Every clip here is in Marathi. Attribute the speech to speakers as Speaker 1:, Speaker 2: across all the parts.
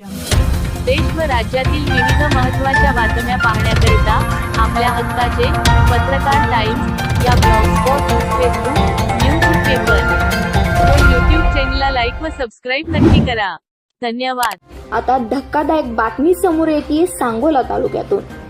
Speaker 1: देश व राज्यातील विविध महत्त्वाच्या बातम्या पाहण्याकरिता आपल्या हक्काचे पत्रकार टाइम्स या ब्लॉगस्पॉट फेसबुक न्यूज पेपर. व यूट्यूब चॅनलला लाईक व सबस्क्राईब नक्की करा. धन्यवाद.
Speaker 2: आता धक्कादायक बातमी समोर येते सांगोला तालुक्यातून.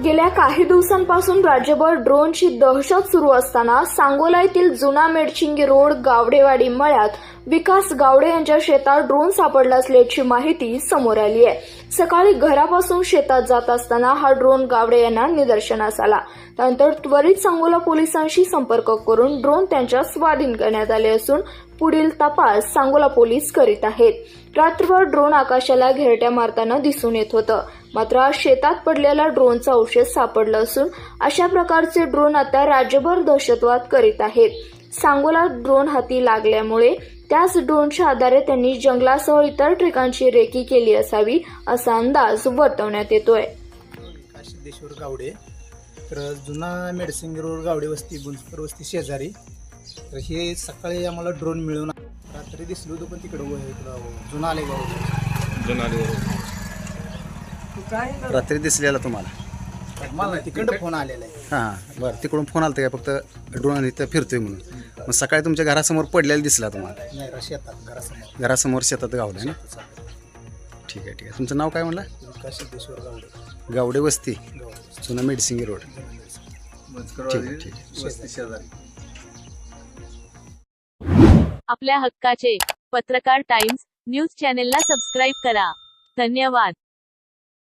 Speaker 2: गेल्या काही दिवसांपासून राज्यभर ड्रोनची दहशत सुरू असताना सांगोला येथील जुना मेडशिंगी रोड गावडेवाडी मळ्यात विकास गावडे यांच्या शेतात ड्रोन सापडला असल्याची माहिती समोर आली आहे. सकाळी घरापासून शेतात जात असताना हा ड्रोन गावडे यांना निदर्शनास आला. त्यानंतर त्वरित सांगोला पोलिसांशी संपर्क करून ड्रोन त्यांच्या स्वाधीन करण्यात आले असून पुढील तपास सांगोला पोलीस करीत आहेत. रात्रभर ड्रोन आकाशाला घेरट्या मारताना दिसून येत होतं. मात्र आज शेतात पडलेला ड्रोनचा अवशेष सापडलं असून अशा प्रकारचे ड्रोन आता राज्यभर दहशतवाद करीत आहेत. सांगोला ड्रोन हाती लागल्यामुळे त्याच ड्रोनच्या आधारे त्यांनी जंगलासह इतर ठिकाणची रेकी केली असावी असा अंदाज वर्तवण्यात येतोय.
Speaker 3: सिद्धेश्वर गावडे तर जुना मेडसिंग रोड गावडे वस्ती बुंजकर वस्ती शेजारी. तर हे सकाळी आम्हाला ड्रोन मिळून रात्री दिसलो होतो पण तिकडं जुना आले गाव
Speaker 4: रात्री दिसलेला तुम्हाला.
Speaker 3: मला तिकडं फोन आलेला आहे.
Speaker 4: हां बरं तिकडून फोन आला का? फक्त ड्रोन इथं फिरतोय म्हणून. मग सकाळी तुमच्या घरासमोर पडलेला दिसला तुम्हाला.
Speaker 3: नाही शेतात घरासमोर.
Speaker 4: घरासमोर शेतात गावलं ना? ठीक आहे ठीक आहे. तुमचं नाव काय म्हणलं?
Speaker 3: विकास सिद्धेश्वर गावडे.
Speaker 4: गावडे वस्ती.
Speaker 3: गावडे
Speaker 4: जुना मेडिसिंगी रोड. ठीक आहे ठीक आहे.
Speaker 1: आपल्या हक्काचे पत्रकार टाइम्स न्यूज चॅनलला सबस्क्राईब करा. धन्यवाद.